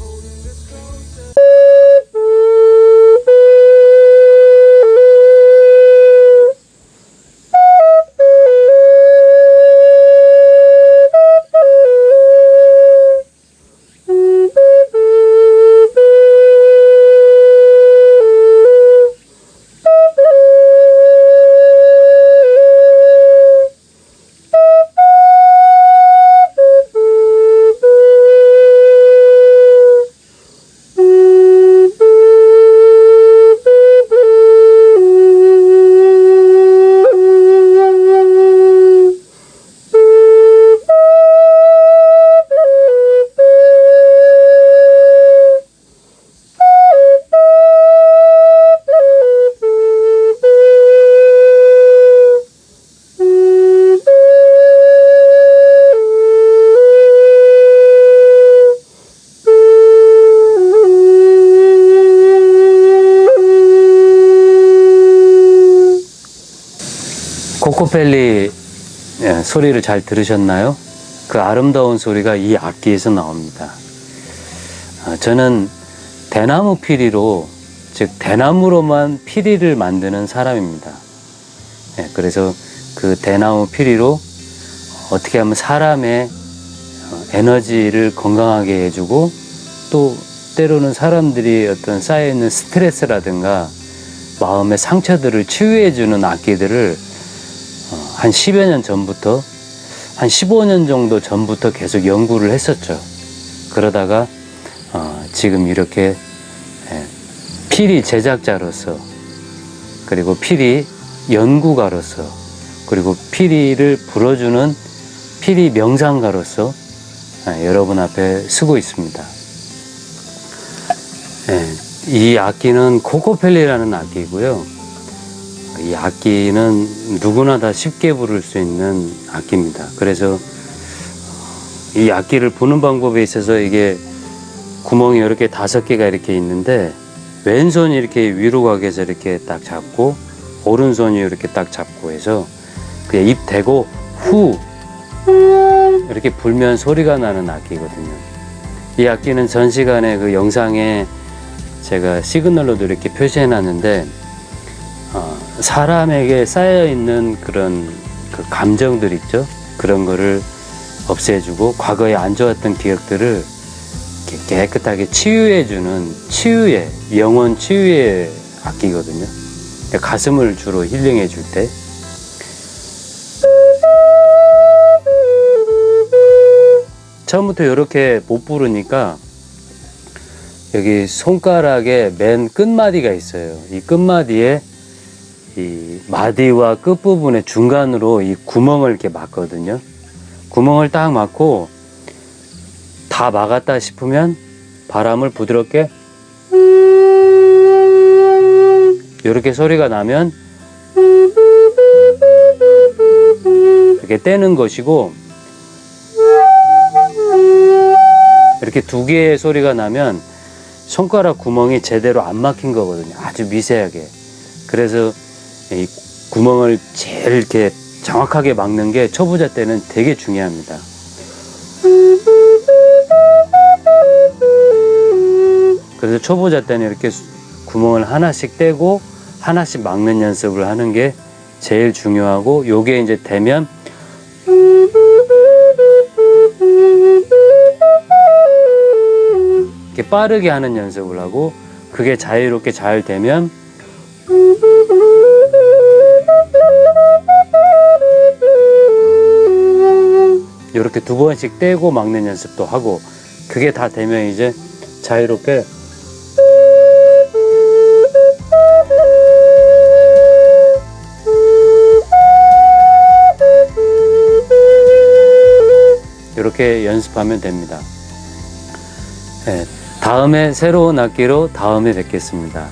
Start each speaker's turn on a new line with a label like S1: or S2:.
S1: holding us closer. 코코펠리 예, 소리를 잘 들으셨나요? 그 아름다운 소리가 이 악기에서 나옵니다. 아, 저는 대나무 피리로, 즉, 대나무로만 피리를 만드는 사람입니다. 예, 그래서 그 대나무 피리로 어떻게 하면 사람의 어, 에너지를 건강하게 해주고 또 때로는 사람들이 어떤 쌓여있는 스트레스라든가 마음의 상처들을 치유해주는 악기들을 어, 한 10여 년 전부터 한 15년 정도 전부터 계속 연구를 했었죠. 그러다가 어, 지금 이렇게 예, 피리 제작자로서 그리고 피리 연구가로서 그리고 피리를 불어주는 피리 명상가로서 예, 여러분 앞에 쓰고 있습니다. 예, 이 악기는 코코펠리라는 악기고요. 이 악기는 누구나 다 쉽게 부를 수 있는 악기입니다. 그래서 이 악기를 부는 방법에 있어서 이게 구멍이 이렇게 다섯 개가 이렇게 있는데 왼손이 이렇게 위로 가게 해서 이렇게 딱 잡고 오른손이 이렇게 딱 잡고 해서 그냥 입 대고 후 이렇게 불면 소리가 나는 악기거든요. 이 악기는 전 시간에 그 영상에 제가 시그널로도 이렇게 표시해 놨는데 어, 사람에게 쌓여 있는 그런 그 감정들 있죠. 그런 거를 없애주고 과거에 안 좋았던 기억들을 깨끗하게 치유해주는 치유의 영혼 치유의 악기거든요. 가슴을 주로 힐링해 줄 때. 처음부터 이렇게 못 부르니까 여기 손가락에 맨 끝마디가 있어요. 이 끝마디에 이 마디와 끝부분의 중간으로 이 구멍을 이렇게 막거든요. 구멍을 딱 막고 다 막았다 싶으면 바람을 부드럽게 이렇게 소리가 나면 이렇게 떼는 것이고 이렇게 두 개의 소리가 나면 손가락 구멍이 제대로 안 막힌 거거든요. 아주 미세하게. 그래서 이 구멍을 제일 이렇게 정확하게 막는 게 초보자 때는 되게 중요합니다. 그래서 초보자 때는 이렇게 수- 구멍을 하나씩 떼고 하나씩 막는 연습을 하는 게 제일 중요하고 요게 이제 되면 이렇게 빠르게 하는 연습을 하고 그게 자유롭게 잘 되면 이렇게 두 번씩 떼고 막는 연습도 하고 그게 다 되면 이제 자유롭게 이렇게 연습하면 됩니다. 네, 다음에 새로운 악기로 다음에 뵙겠습니다.